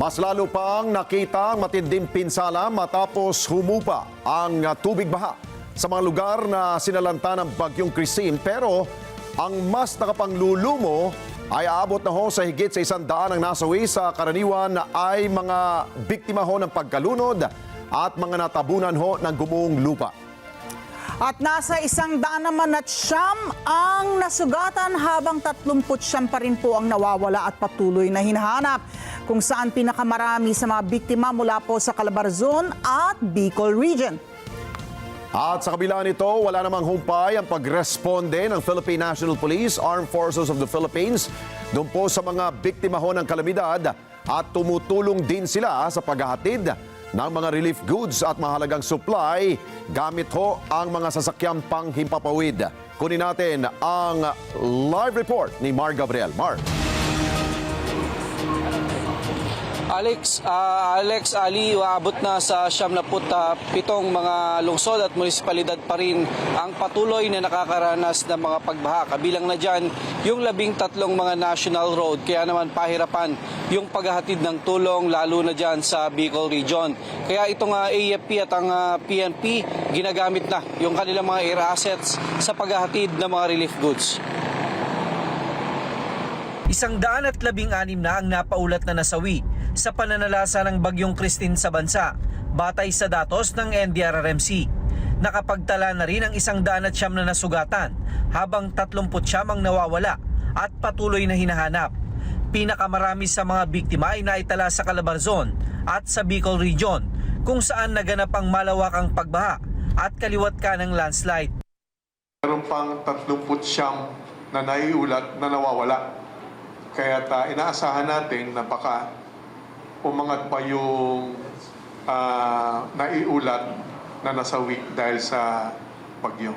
Mas lalo pang nakita ang matinding pinsala matapos humupa ang tubig baha sa mga lugar na sinalanta ng bagyong Christine. Pero ang mas nakapanglulumo ay aabot na ho sa higit sa isang daan ang nasawi sa karaniwan na ay mga biktima ho ng pagkalunod at mga natabunan ho ng gumuong lupa. At nasa isang daan naman at siyam ang nasugatan habang 30 siyam pa rin po ang nawawala at patuloy na hinahanap kung saan pinakamarami sa mga biktima mula po sa Calabarzon at Bicol Region. At sa kabila nito, wala namang humpay ang pagresponde ng Philippine National Police, Armed Forces of the Philippines, doon po sa mga biktima ho ng kalamidad at tumutulong din sila sa paghahatid ng mga relief goods at mahalagang supply gamit ho ang mga sasakyang panghimpapawid. Kunin natin ang live report ni Mar Gabriel. Mar. Alex, ah, Alex Ali, aabot na sa siyam na pitong mga lungsod at munisipalidad pa rin ang patuloy na nakakaranas ng mga pagbaha. Kabilang na dyan yung labing tatlong mga national road. Kaya naman pahirapan yung paghahatid ng tulong lalo na dyan sa Bicol Region. Kaya itong ah, AFP at ang ah, PNP ginagamit na yung kanilang mga air assets sa paghahatid ng mga relief goods. Isang daan at labing anim na ang napaulat na nasawi sa pananalasa ng bagyong Christine sa bansa, batay sa datos ng NDRRMC. Nakapagtala na rin ang isang daan at siyam na nasugatan, habang 30 siyam ang nawawala at patuloy na hinahanap. Pinakamarami sa mga biktima ay naitala sa Calabarzon at sa Bicol Region, kung saan naganap ang malawakang pagbaha at kaliwat ka ng landslide. Meron pang 30 siyam na naiulat na nawawala. Kaya ta, inaasahan natin na baka umangat pa yung ah, naiulat na nasawi dahil sa bagyo.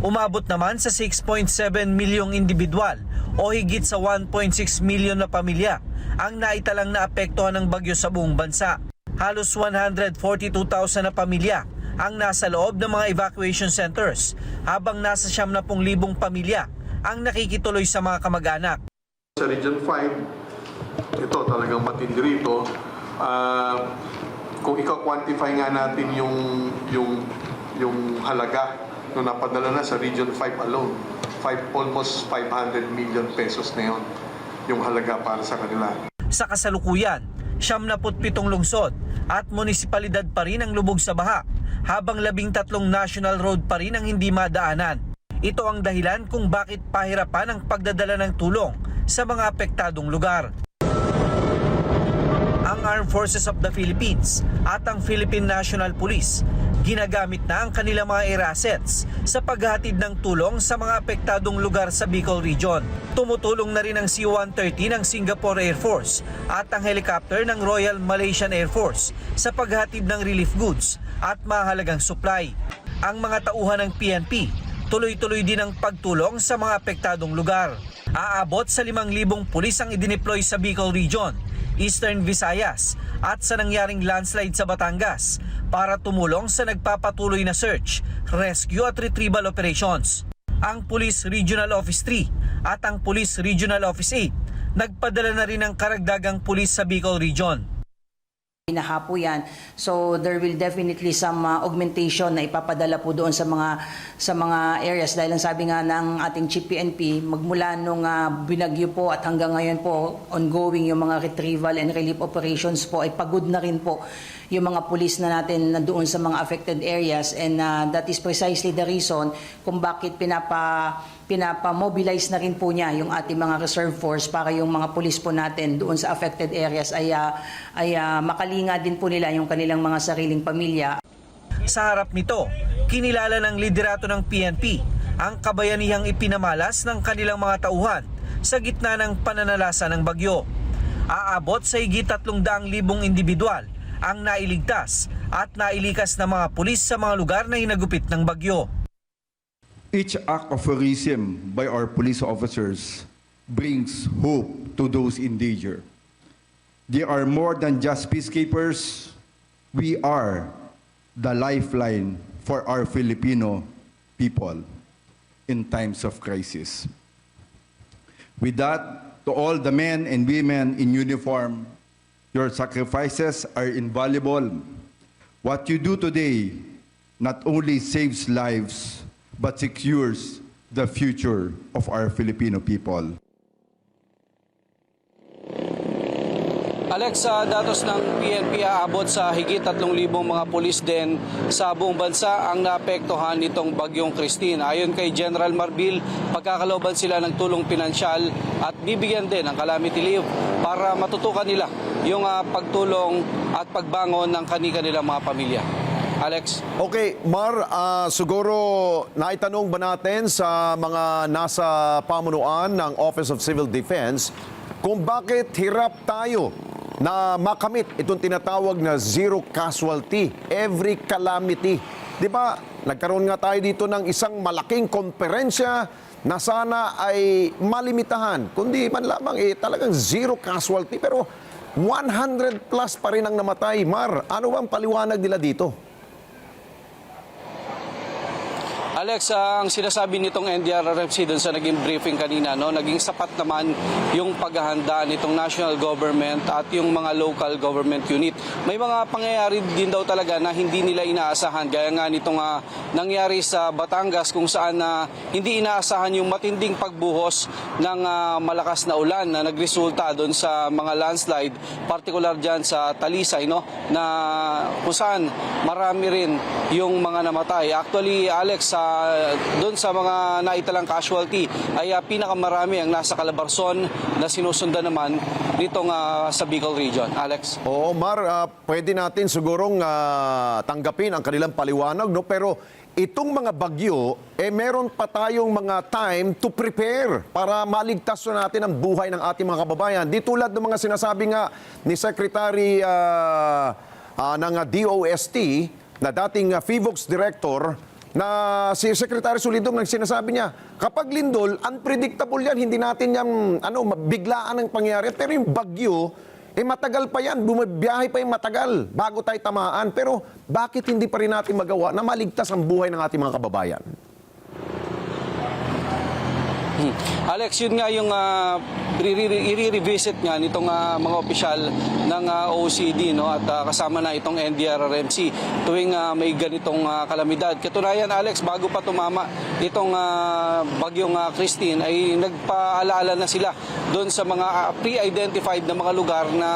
Umabot naman sa 6.7 milyong individual o higit sa 1.6 milyon na pamilya ang naitalang naapektuhan ng bagyo sa buong bansa. Halos 142,000 na pamilya ang nasa loob ng mga evacuation centers habang nasa 70,000 pamilya ang nakikituloy sa mga kamag-anak. Sa Region 5, ito talagang matindi rito. Ah, kung ika-quantify nga natin yung, yung, yung halaga na napadala na sa Region 5 alone, five, almost 500 million pesos na yun yung halaga para sa kanila. Sa kasalukuyan, 77 lungsod at munisipalidad pa rin ang lubog sa baha, habang 13 national road pa rin ang hindi madaanan. Ito ang dahilan kung bakit pahirapan ang pagdadala ng tulong sa mga apektadong lugar. Armed Forces of the Philippines at ang Philippine National Police ginagamit na ang kanilang mga air assets sa paghatid ng tulong sa mga apektadong lugar sa Bicol Region. Tumutulong na rin ang C-130 ng Singapore Air Force at ang helicopter ng Royal Malaysian Air Force sa paghatid ng relief goods at mahalagang supply. Ang mga tauhan ng PNP tuloy-tuloy din ang pagtulong sa mga apektadong lugar. Aabot sa 5,000 pulis ang idineploy sa Bicol Region, Eastern Visayas at sa nangyaring landslide sa Batangas para tumulong sa nagpapatuloy na search, rescue at retrieval operations. Ang Police Regional Office 3 at ang Police Regional Office 8 nagpadala na rin ng karagdagang pulis sa Bicol Region. Hinahapo yan. So there will definitely some uh, augmentation na ipapadala po doon sa mga sa mga areas dahil ang sabi nga ng ating Chief PNP magmula nung uh, binagyo po at hanggang ngayon po ongoing yung mga retrieval and relief operations po ay pagod na rin po yung mga pulis na natin na doon sa mga affected areas and uh, that is precisely the reason kung bakit pinapa pinapamobilize na rin po niya yung ating mga reserve force para yung mga pulis po natin doon sa affected areas ay, ah, ay ah, makalinga din po nila yung kanilang mga sariling pamilya Sa harap nito, kinilala ng liderato ng PNP ang kabayanihang ipinamalas ng kanilang mga tauhan sa gitna ng pananalasa ng bagyo. Aabot sa higit 300,000 individual ang nailigtas at nailikas na mga pulis sa mga lugar na hinagupit ng bagyo. Each act of heroism by our police officers brings hope to those in danger. They are more than just peacekeepers. We are the lifeline for our Filipino people in times of crisis. With that, to all the men and women in uniform, Your sacrifices are invaluable. What you do today not only saves lives, but secures the future of our Filipino people. Alex, sa datos ng PNP aabot sa higit 3,000 mga pulis din sa buong bansa ang naapektuhan nitong bagyong Christine. Ayon kay General Marbil, pagkakalooban sila ng tulong pinansyal at bibigyan din ng calamity leave para matutukan nila yung ah, pagtulong at pagbangon ng kani-kanilang mga pamilya. Alex? Okay, Mar, ah, siguro naitanong ba natin sa mga nasa pamunuan ng Office of Civil Defense kung bakit hirap tayo na makamit itong tinatawag na zero casualty, every calamity. Di ba, nagkaroon nga tayo dito ng isang malaking konferensya na sana ay malimitahan, kundi man lamang eh, talagang zero casualty. Pero 100 plus pa rin ang namatay. Mar, ano bang paliwanag nila dito? Alex, ang sinasabi nitong NDRRMC doon sa naging briefing kanina, no, naging sapat naman yung paghahanda nitong national government at yung mga local government unit. May mga pangyayari din daw talaga na hindi nila inaasahan. Gaya nga nitong ah, nangyari sa Batangas kung saan na hindi inaasahan yung matinding pagbuhos ng ah, malakas na ulan na nagresulta doon sa mga landslide, particular dyan sa Talisay, no, na kung saan marami rin yung mga namatay. Actually, Alex, sa doon sa mga naitalang casualty ay ah, pinakamarami ang nasa Calabarzon na sinusundan naman nitong ah, sa Bicol region. Alex? Oo, Mar, ah, pwede natin sigurong ah, tanggapin ang kanilang paliwanag, no? Pero itong mga bagyo, eh meron pa tayong mga time to prepare para maligtas na natin ang buhay ng ating mga kababayan. Di tulad ng mga sinasabi nga ni Secretary ah, ah, ng DOST, na dating uh, FIVOX Director, na si Secretary Solidum nang sinasabi niya, kapag lindol, unpredictable yan, hindi natin yan, ano, biglaan ang pangyayari. Pero yung bagyo, eh matagal pa yan, bumabiyahe pa yung matagal bago tayo tamaan. Pero bakit hindi pa rin natin magawa na maligtas ang buhay ng ating mga kababayan? Hmm. Alex, yun nga yung re- i-revisit nga nitong ah, mga opisyal ng ah, OCD no at ah, kasama na itong NDRRMC tuwing ah, may ganitong ah, kalamidad. Katunayan Alex, bago pa tumama itong ah, bagyong ah, Christine ay nagpaalala na sila doon sa mga ah, pre-identified na mga lugar na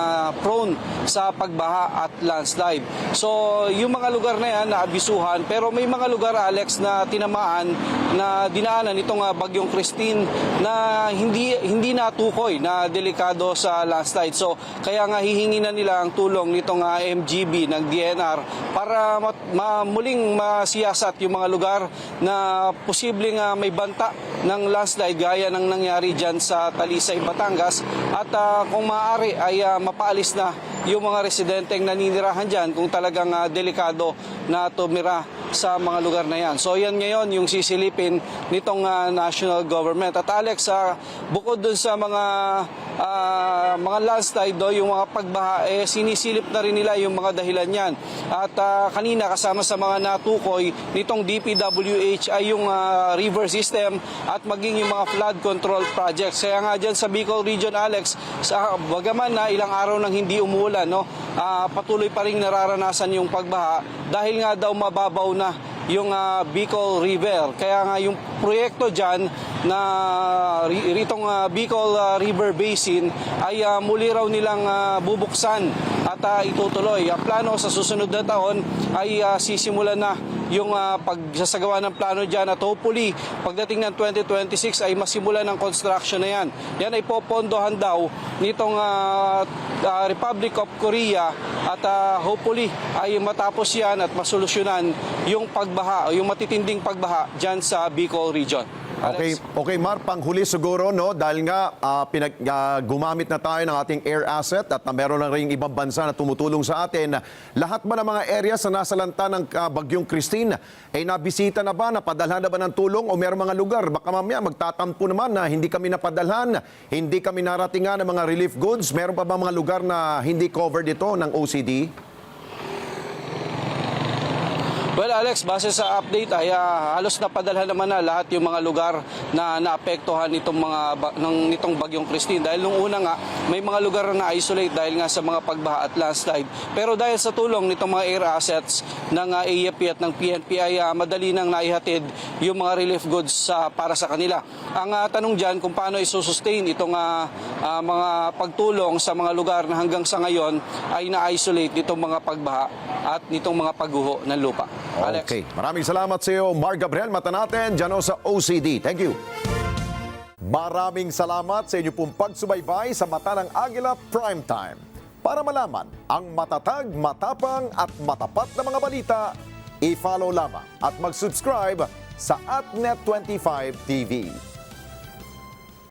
prone sa pagbaha at landslide. So, yung mga lugar na yan naabisuhan pero may mga lugar Alex na tinamaan na dinaanan itong ah, bagyong Christine na hindi hindi natukoy na delikado sa landslide. So kaya nga hihingi na nila ang tulong nitong ah, MGB ng DNR para mat, ma, muling masiyasat yung mga lugar na posibleng ah, may banta ng landslide gaya ng nangyari dyan sa Talisay, Batangas at ah, kung maaari ay ah, mapaalis na yung mga residenteng naninirahan dyan kung talagang ah, delikado na tumira sa mga lugar na yan. So yan ngayon yung sisilipin nitong ah, national government. At Alex, ah, bukod dun sa mga ah, mga landslide do, yung mga pagbaha, eh, sinisilip na rin nila yung mga dahilan yan. At ah, kanina kasama sa mga natukoy nitong DPWH ay yung ah, river system at maging yung mga flood control projects. Kaya nga dyan sa Bicol Region, Alex, sa bagaman na ilang araw nang hindi umuulan, no, ah, patuloy pa rin nararanasan yung pagbaha dahil nga daw mababaw na yung ah, Bicol River. Kaya nga yung proyekto dyan na ri- ritong ah, Bicol ah, River Basin ay ah, muli raw nilang ah, bubuksan at ah, itutuloy. Ang plano sa susunod na taon ay ah, sisimulan na yung ah, pagsasagawa ng plano dyan at hopefully pagdating ng 2026 ay masimulan ng construction na yan. Yan ay popondohan daw nitong ah, ah, Republic of Korea at ah, hopefully ay matapos yan at masolusyonan yung pagbaha o yung matitinding pagbaha dyan sa Bicol region. Okay, okay Mar, panghuli siguro no dahil nga ah, pinag ah, gumamit na tayo ng ating air asset at uh, meron na rin ibang bansa na tumutulong sa atin. Lahat ba ng mga areas na nasa lanta ng ah, bagyong Christine ay nabisita na ba, napadalhan na ba ng tulong o meron mga lugar baka mamaya magtatampo naman na hindi kami napadalhan, hindi kami naratingan ng mga relief goods. Meron pa ba mga lugar na hindi covered ito ng OCD? Well, Alex, base sa update ay ah, halos napadalhan naman na lahat yung mga lugar na naapektuhan nitong mga ng nitong bagyong Christine dahil nung una nga may mga lugar na isolate dahil nga sa mga pagbaha at landslide. Pero dahil sa tulong nitong mga air assets ng ah, AFP at ng PNP ay ah, madali nang naihatid yung mga relief goods sa para sa kanila. Ang ah, tanong diyan kung paano isusustain itong ah, ah, mga pagtulong sa mga lugar na hanggang sa ngayon ay na-isolate nitong mga pagbaha at nitong mga pagguho ng lupa. Alex. Okay. Maraming salamat sa iyo, Mark Gabriel. Mata natin dyan sa OCD. Thank you. Maraming salamat sa inyo pong pagsubaybay sa Mata ng Agila Primetime. Para malaman ang matatag, matapang at matapat na mga balita, i-follow lamang at mag-subscribe sa AtNet25 TV.